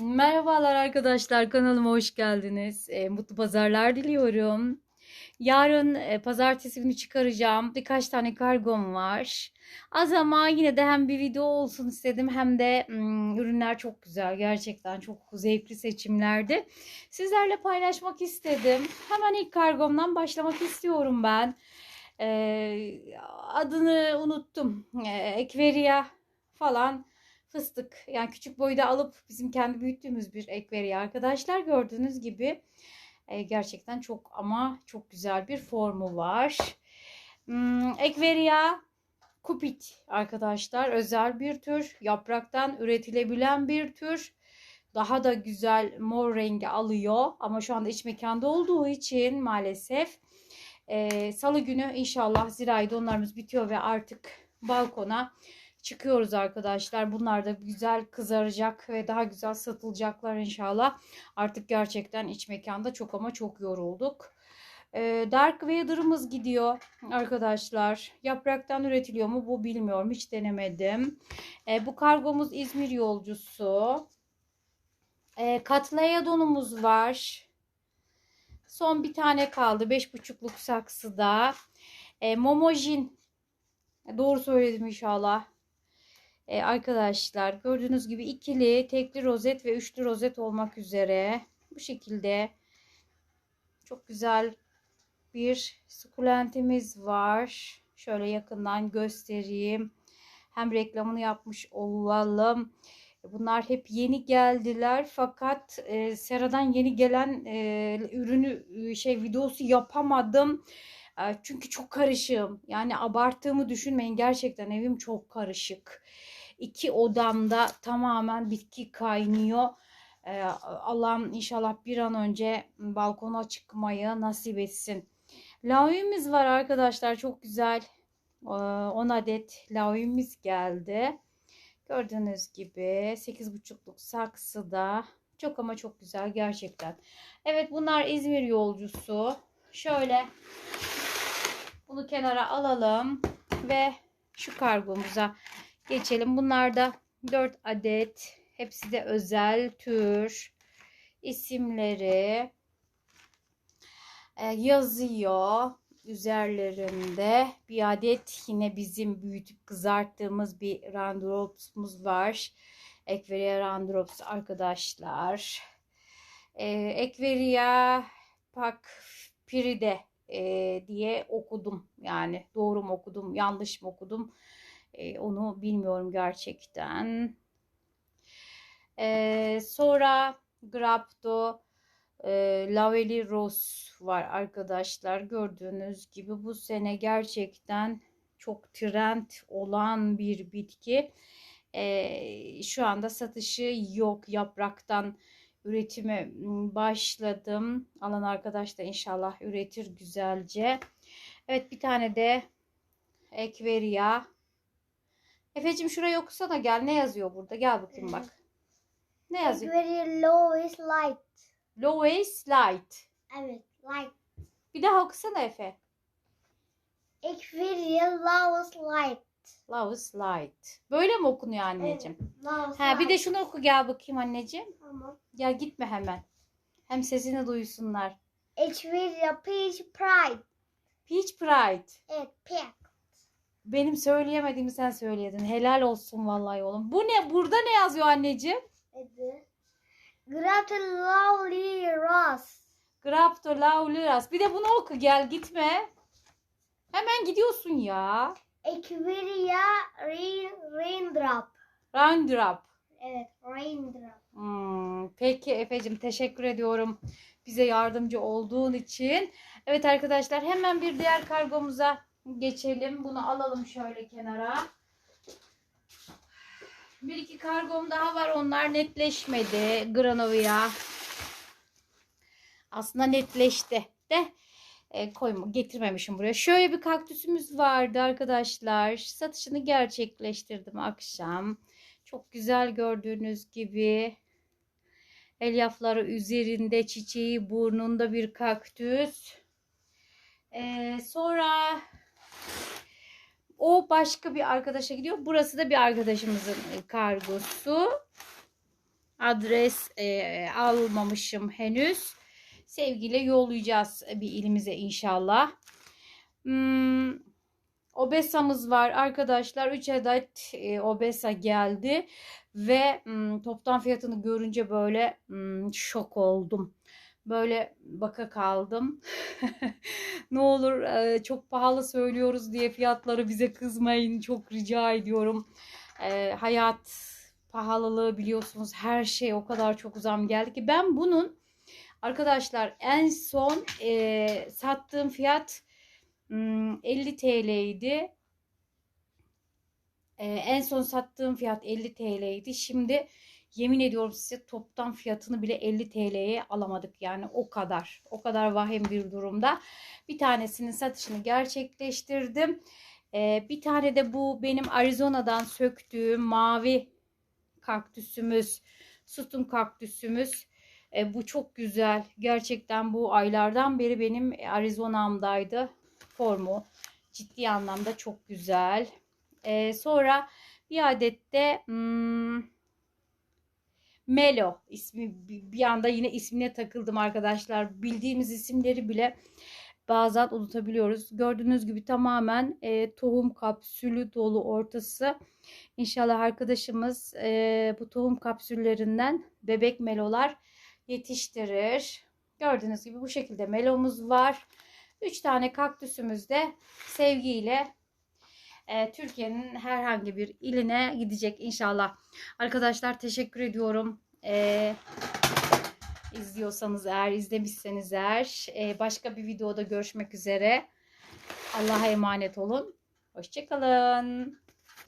Merhabalar arkadaşlar kanalıma hoş geldiniz. E, mutlu pazarlar diliyorum. Yarın e, pazartesi günü çıkaracağım. Birkaç tane kargom var. Az ama yine de hem bir video olsun istedim hem de mm, ürünler çok güzel. Gerçekten çok zevkli seçimlerdi. Sizlerle paylaşmak istedim. Hemen ilk kargomdan başlamak istiyorum ben. E, adını unuttum. E, Ekveria falan fıstık yani küçük boyda alıp bizim kendi büyüttüğümüz bir ekveri arkadaşlar gördüğünüz gibi e, gerçekten çok ama çok güzel bir formu var. Hmm, ekveria kupit arkadaşlar özel bir tür yapraktan üretilebilen bir tür daha da güzel mor rengi alıyor ama şu anda iç mekanda olduğu için maalesef e, salı günü inşallah zirai donlarımız bitiyor ve artık balkona çıkıyoruz arkadaşlar. Bunlar da güzel kızaracak ve daha güzel satılacaklar inşallah. Artık gerçekten iç mekanda çok ama çok yorulduk. Ee, Dark Vader'ımız gidiyor arkadaşlar. Yapraktan üretiliyor mu bu bilmiyorum. Hiç denemedim. Ee, bu kargomuz İzmir yolcusu. Ee, Katlaya donumuz var. Son bir tane kaldı. 5,5'luk saksıda. Momojin. Doğru söyledim inşallah. Ee, arkadaşlar gördüğünüz gibi ikili, tekli rozet ve üçlü rozet olmak üzere bu şekilde çok güzel bir sukulentimiz var. Şöyle yakından göstereyim. Hem reklamını yapmış olalım. Bunlar hep yeni geldiler fakat e, Sera'dan yeni gelen e, ürünü e, şey videosu yapamadım. Çünkü çok karışığım. Yani abarttığımı düşünmeyin. Gerçekten evim çok karışık iki odamda tamamen bitki kaynıyor. Allah'ım inşallah bir an önce balkona çıkmayı nasip etsin. Lavimiz var arkadaşlar çok güzel. 10 adet lavimiz geldi. Gördüğünüz gibi 8,5'luk saksıda. Çok ama çok güzel gerçekten. Evet bunlar İzmir yolcusu. Şöyle kenara alalım ve şu kargomuza geçelim. Bunlar da 4 adet. Hepsi de özel tür isimleri e, yazıyor üzerlerinde. Bir adet yine bizim büyütüp kızarttığımız bir randropsumuz var. Ekveria randrops arkadaşlar. E, Ekveria pak piride e, diye okudum. Yani doğru mu okudum, yanlış mı okudum? E, onu bilmiyorum gerçekten. E, sonra Grapto e, Laveli Rose var arkadaşlar. Gördüğünüz gibi bu sene gerçekten çok trend olan bir bitki. E, şu anda satışı yok. Yapraktan üretime başladım. Alan arkadaş da inşallah üretir güzelce. Evet bir tane de Ekveria Efe'cim şurayı okusana gel. Ne yazıyor burada? Gel bakayım bak. Ne yazıyor? Very low is light. Lois Light. Evet, light. Bir daha okusana Efe. Ekveria low is light. Lois Light. Böyle mi okunuyor anneciğim? Low is Ha bir de şunu oku gel bakayım anneciğim. Tamam. Gel gitme hemen. Hem sesini duysunlar. Ekveria peach pride. Peach Pride. Evet, peach. Benim söyleyemediğimi sen söyledin. Helal olsun vallahi oğlum. Bu ne? Burada ne yazıyor anneciğim? Evet. Grapta lovely rose. Grapto Lauliras. Bir de bunu oku gel gitme. Hemen gidiyorsun ya. Ekveria rain, raindrop. Roundup. Evet, raindrop. Hmm, peki Efe'cim teşekkür ediyorum bize yardımcı olduğun için. Evet arkadaşlar hemen bir diğer kargomuza geçelim. Bunu alalım şöyle kenara. Bir iki kargom daha var. Onlar netleşmedi. Granovia. Aslında netleşti de e, koyma, getirmemişim buraya. Şöyle bir kaktüsümüz vardı arkadaşlar. Satışını gerçekleştirdim akşam. Çok güzel gördüğünüz gibi. Elyafları üzerinde çiçeği burnunda bir kaktüs. Ee, sonra o başka bir arkadaşa gidiyor. Burası da bir arkadaşımızın kargosu. Adres e, almamışım henüz. Sevgiyle yollayacağız bir ilimize inşallah. Hmm, Obesa'mız var arkadaşlar. 3 adet e, Obesa geldi. Ve hmm, toptan fiyatını görünce böyle hmm, şok oldum. Böyle baka kaldım. ne olur e, çok pahalı söylüyoruz diye fiyatları bize kızmayın. Çok rica ediyorum. E, hayat pahalılığı biliyorsunuz her şey o kadar çok zam geldi ki ben bunun arkadaşlar en son e, sattığım fiyat hmm, 50 TL idi. E, en son sattığım fiyat 50 TL idi. Şimdi yemin ediyorum size toptan fiyatını bile 50 TL'ye alamadık. Yani o kadar. O kadar vahim bir durumda. Bir tanesinin satışını gerçekleştirdim. E, bir tane de bu benim Arizona'dan söktüğüm mavi kaktüsümüz. Sütun kaktüsümüz. E, bu çok güzel. Gerçekten bu aylardan beri benim Arizona'mdaydı. Formu ciddi anlamda çok güzel. E, sonra bir adet de hmm, Melo ismi bir anda yine ismine takıldım arkadaşlar. Bildiğimiz isimleri bile bazen unutabiliyoruz. Gördüğünüz gibi tamamen e, tohum kapsülü dolu ortası. İnşallah arkadaşımız e, bu tohum kapsüllerinden bebek melolar yetiştirir. Gördüğünüz gibi bu şekilde melomuz var. 3 tane kaktüsümüz de sevgiyle e, Türkiye'nin herhangi bir iline gidecek inşallah. Arkadaşlar teşekkür ediyorum. E, izliyorsanız eğer, izlemişseniz eğer e, başka bir videoda görüşmek üzere. Allah'a emanet olun. Hoşçakalın.